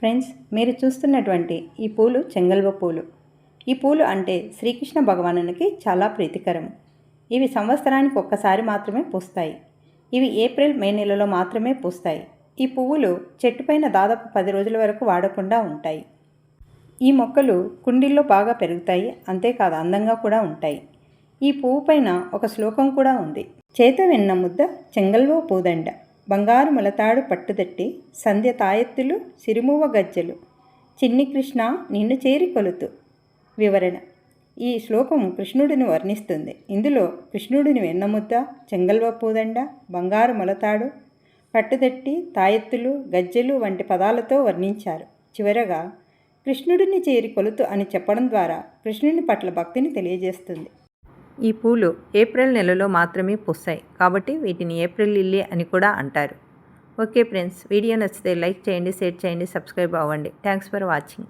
Friends మీరు చూస్తున్నటువంటి ఈ పూలు చెంగల్వ పూలు. ఈ పూలు అంటే శ్రీకృష్ణ భగవానునికి చాలా ప్రీతికరం. ఇవి సంవత్సరానికి ఒక్కసారి మాత్రమే పూస్తాయి. ఇవి ఏప్రిల్ మే నెలలో మాత్రమే పూస్తాయి. ఈ పువ్వులు చెట్టుపైన దాదాపు పది రోజుల వరకు వాడకుండా ఉంటాయి. ఈ మొక్కలు కుండీల్లో బాగా పెరుగుతాయి అంతేకాదు అందంగా కూడా ఉంటాయి. ఈ పువ్వు పైన ఒక శ్లోకం కూడా ఉంది. చేత వెన్న ముద్ద చెంగల్వ పూదండ బంగారు మొలతాడు పట్టుదట్టి సంధ్య తాయెత్తులు సిరిమువ్వ గజ్జలు. చిన్ని కృష్ణ నిన్ను చేరి కొలుతు. వివరణ. ఈ శ్లోకం కృష్ణుడిని వర్ణిస్తుంది. ఇందులో కృష్ణుడిని వెన్నముద్ద చెంగల్వ పూదండ బంగారు మొలతాడు పట్టుదట్టి తాయెత్తులు గజ్జెలు వంటి పదాలతో వర్ణించారు. చివరగా కృష్ణుడిని చేరి కొలుతు అని చెప్పడం ద్వారా కృష్ణుని పట్ల భక్తిని తెలియజేస్తుంది. ఈ పూలు ఏప్రిల్ నెలలో మాత్రమే పూస్తాయి కాబట్టి వీటిని ఏప్రిల్ లిల్లీ అని కూడా అంటారు. ఓకే ఫ్రెండ్స్ వీడియో నచ్చితే లైక్ చేయండి షేర్ చేయండి సబ్స్క్రైబ్ అవ్వండి. Thanks for watching.